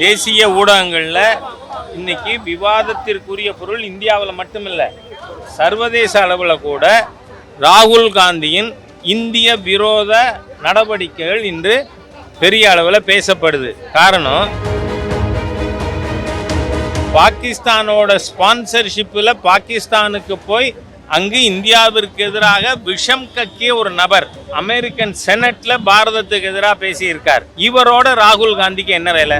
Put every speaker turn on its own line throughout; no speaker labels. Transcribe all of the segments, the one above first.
தேசிய ஊடகங்களில் இன்னைக்கு விவாதத்திற்குரிய பொருள் இந்தியாவில் மட்டுமில்லை சர்வதேச அளவில் கூட ராகுல் காந்தியின் இந்திய விரோத நடவடிக்கைகள் இன்று பெரிய அளவில் பேசப்படுது. காரணம் பாகிஸ்தானோட ஸ்பான்சர்ஷிப்பில் பாகிஸ்தானுக்கு போய் அங்கு இந்தியாவிற்கு எதிராக விஷம் கக்கிய ஒரு நபர் அமெரிக்கன் செனட்ல பாரதத்துக்கு எதிராக பேசியிருக்கார். இவரோட ராகுல் காந்திக்கு என்ன வேலை?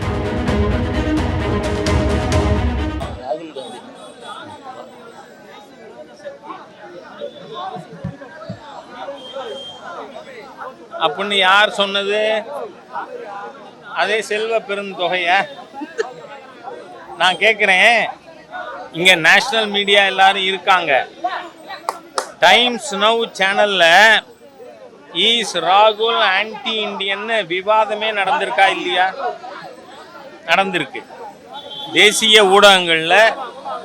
அப்படின்னு யார் சொன்னது? அதே செல்வ பெருந்தொகைய நான் கேட்குறேன் இங்கே நேஷ்னல் மீடியா எல்லாரும் இருக்காங்க. டைம்ஸ் நவ் சேனலில் ஈஸ் ராகுல் ஆன்டி இண்டியன்னு விவாதமே நடந்திருக்கா இல்லையா? நடந்திருக்கு. தேசிய ஊடகங்களில்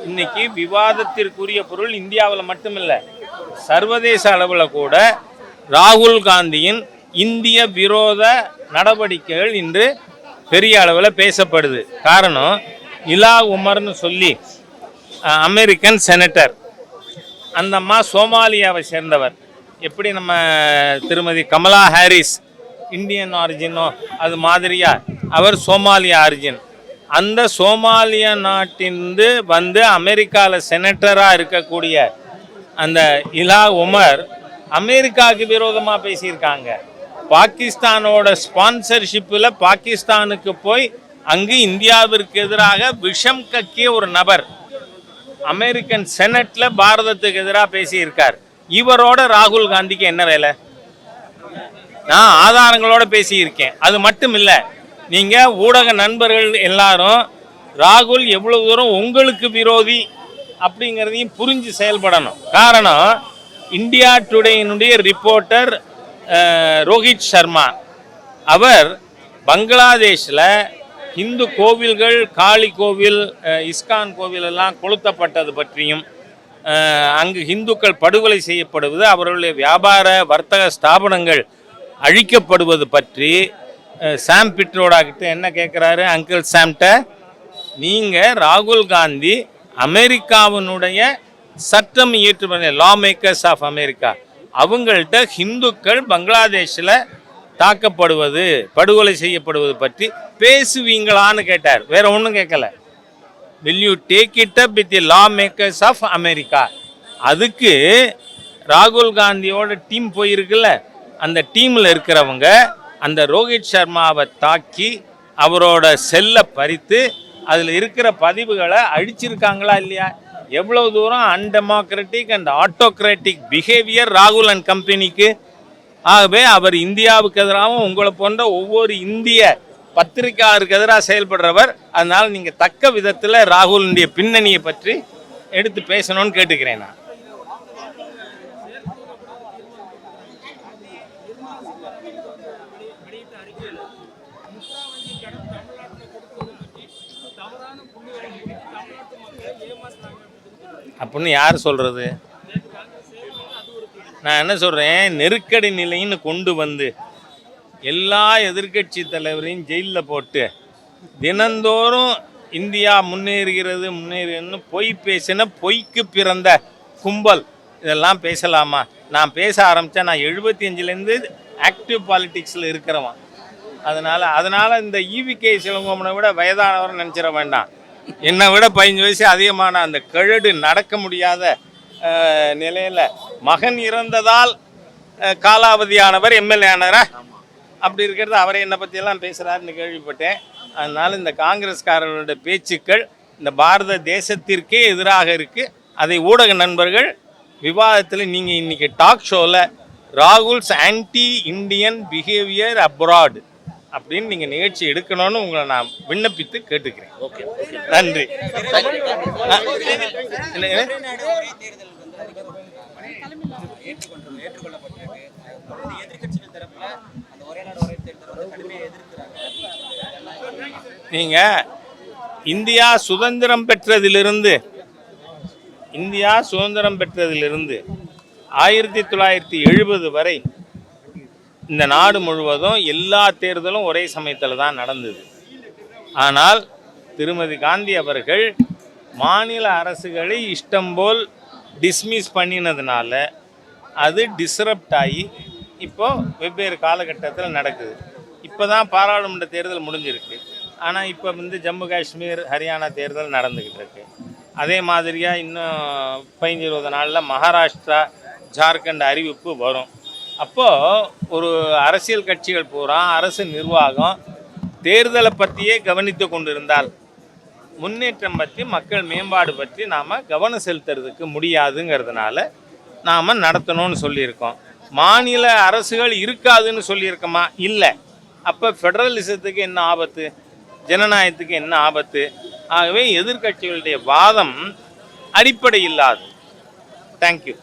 இன்னைக்கு விவாதத்திற்குரிய பொருள் இந்தியாவில் மட்டுமில்லை சர்வதேச அளவில் கூட ராகுல் காந்தியின் இந்திய விரோத நடவடிக்கைகள் இன்று பெரிய அளவில் பேசப்படுது. காரணம் இலா உமர்னு சொல்லி அமெரிக்கன் செனட்டர். அந்த அம்மா சோமாலியாவை சேர்ந்தவர். எப்படி நம்ம திருமதி கமலா ஹாரிஸ் இந்தியன் ஆரிஜினோ அது மாதிரியா? அவர் சோமாலியா ஆரிஜின். அந்த சோமாலிய நாட்டிலிருந்து வந்து அமெரிக்காவில் செனட்டராக இருக்கக்கூடிய அந்த இலா உமர் அமெரிக்காவுக்கு விரோதமாக பேசியிருக்காங்க. பாகிஸ்தானோட ஸ்பான்சர்ஷிப்பில் பாகிஸ்தானுக்கு போய் அங்கு இந்தியாவிற்கு எதிராக விஷம் கக்கிய ஒரு நபர் அமெரிக்கன் செனட்ல பாரதத்துக்கு எதிராக பேசியிருக்கார். இவரோட ராகுல் காந்திக்கு என்ன வேலை? நான் ஆதாரங்களோட பேசியிருக்கேன். அது மட்டும் இல்லை நீங்கள் ஊடக நண்பர்கள் எல்லாரும் ராகுல் எவ்வளவு தூரம் உங்களுக்கு விரோதி அப்படிங்கிறதையும் புரிஞ்சு செயல்படணும். காரணம் இந்தியா டுடேயினுடைய ரிப்போர்ட்டர் ரோஹித் சர்மா. அவர் பங்களாதேஷில் இந்து கோவில்கள் காளி கோவில் இஸ்கான் கோவில் எல்லாம் கொளுத்தப்பட்டது பற்றியும் அங்கு இந்துக்கள் படுகொலை செய்யப்படுவது அவர்களுடைய வியாபார வர்த்தக ஸ்தாபனங்கள் அழிக்கப்படுவது பற்றி சாம் பிட்ரோடா கிட்ட என்ன கேட்குறாரு அங்கிள் சாம்கிட்ட நீங்கள் ராகுல் காந்தி அமெரிக்காவினுடைய சட்டம் இயற்றுவதை லா மேக்கர்ஸ் ஆஃப் அமெரிக்கா அவங்கள்ட்ட ஹிந்துக்கள் பங்களாதேஷில் தாக்கப்படுவது படுகொலை செய்யப்படுவது பற்றி பேசுவீங்களான்னு கேட்டார். வேற ஒன்றும் கேட்கல. Will you take it up with the law makers of America அதுக்கு ராகுல் காந்தியோட டீம் போயிருக்குல்ல? அந்த டீமில் இருக்கிறவங்க அந்த ரோஹித் சர்மாவை தாக்கி அவரோட செல்லை பறித்து அதில் இருக்கிற பதிவுகளை அழிச்சிருக்காங்களா இல்லையா? எவ்வளவு தூரம் அன்டெமோக்ராட்டிக் அண்ட் ஆட்டோக்ராட்டிக் பிஹேவியர் ராகுல் அண்ட் கம்பெனிக்கு ஆகவே அவர் இந்தியாவுக்கு எதிராகவும் உங்களை போன்ற ஒவ்வொரு இந்திய பத்திரிகையாளருக்கு எதிராக செயல்படுறவர். அதனால் நீங்கள் தக்க விதத்தில் ராகுலுடைய பின்னணியை பற்றி எடுத்து பேசணும்னு கேட்டுக்கிறேன் நான். அப்படின்னு யார் சொல்கிறது நான் என்ன சொல்கிறேன் நெருக்கடி நிலைன்னு கொண்டு வந்து எல்லா எதிர்க்கட்சி தலைவரையும் ஜெயிலில் போட்டு தினந்தோறும் இந்தியா முன்னேறுகிறது முன்னேறுன்னு பொய் பேசின பொய்க்கு பிறந்த கும்பல். இதெல்லாம் பேசலாமா? நான் பேச ஆரம்பித்தேன் நான் எழுபத்தி அஞ்சுலேருந்து ஆக்டிவ் பாலிட்டிக்ஸில் இருக்கிறவன். அதனால் அதனால் இந்த ஈவிகே சிவங்கோமனை விட வயதானவர் நினச்சிட வேண்டாம். என்னை விட பதினஞ்சு வயசு அதிகமான அந்த கழடு நடக்க முடியாத நிலையில் மகன் இறந்ததால் காலாவதியானவர் எம்எல்ஏ ஆனாரா? அப்படி இருக்கிறது அவரை என்னை பற்றியெல்லாம் பேசுகிறாருன்னு கேள்விப்பட்டேன். அதனால் இந்த காங்கிரஸ்காரர்களுடைய பேச்சுக்கள் இந்த பாரத தேசத்திற்கே எதிராக இருக்குது அதை ஊடக நண்பர்கள் விவாதத்தில் நீங்கள் இன்னைக்கு டாக் ஷோவில் Rahul's anti Indian behaviour abroad அப்படின்னு நீங்கள் நிகழ்ச்சி எடுக்கணும்னு உங்களை நான் விண்ணப்பித்து கேட்டுக்கிறேன். ஓகே நன்றி? நீங்க இந்தியா சுதந்திரம் பெற்றதிலிருந்து இந்தியா சுதந்திரம் பெற்றதிலிருந்து ஆயிரத்தி தொள்ளாயிரத்தி எழுபது வரை இந்த நாடு முழுவதும் எல்லா தேர்தலும் ஒரே சமயத்தில் தான் நடந்தது. ஆனால் திருமதி காந்தி அவர்கள் மாநில அரசுகளை இஷ்டம் போல் டிஸ்மிஸ் பண்ணினதுனால அது டிஸ்ரப்ட் ஆகி இப்போது வெவ்வேறு காலகட்டத்தில் நடக்குது. இப்போ தான் பாராளுமன்ற தேர்தல் முடிஞ்சிருக்கு. ஆனால் இப்போ வந்து ஜம்மு காஷ்மீர் ஹரியானா தேர்தல் நடந்துக்கிட்டு இருக்கு. அதே மாதிரியாக இன்னும் பதினஞ்சு இருபது நாளில் மகாராஷ்டிரா ஜார்க்கண்ட் அறிவிப்பு வரும். அப்போது ஒரு அரசியல் கட்சிகள் பூரா அரசு நிர்வாகம் தேர்தலை பற்றியே கவனித்து கொண்டிருந்தால் முன்னேற்றம் பற்றி மக்கள் மேம்பாடு பற்றி நாம் கவனம் செலுத்துறதுக்கு முடியாதுங்கிறதுனால நாம் நடத்தணும்னு சொல்லியிருக்கோம். மாநில அரசுகள் இருக்காதுன்னு சொல்லியிருக்கோமா? இல்லை. அப்போ ஃபெடரலிசத்துக்கு என்ன ஆபத்து? ஜனநாயகத்துக்கு என்ன ஆபத்து? ஆகவே எதிர்க்கட்சிகளுடைய வாதம் அடிப்படை இல்லாது தேங்க்யூ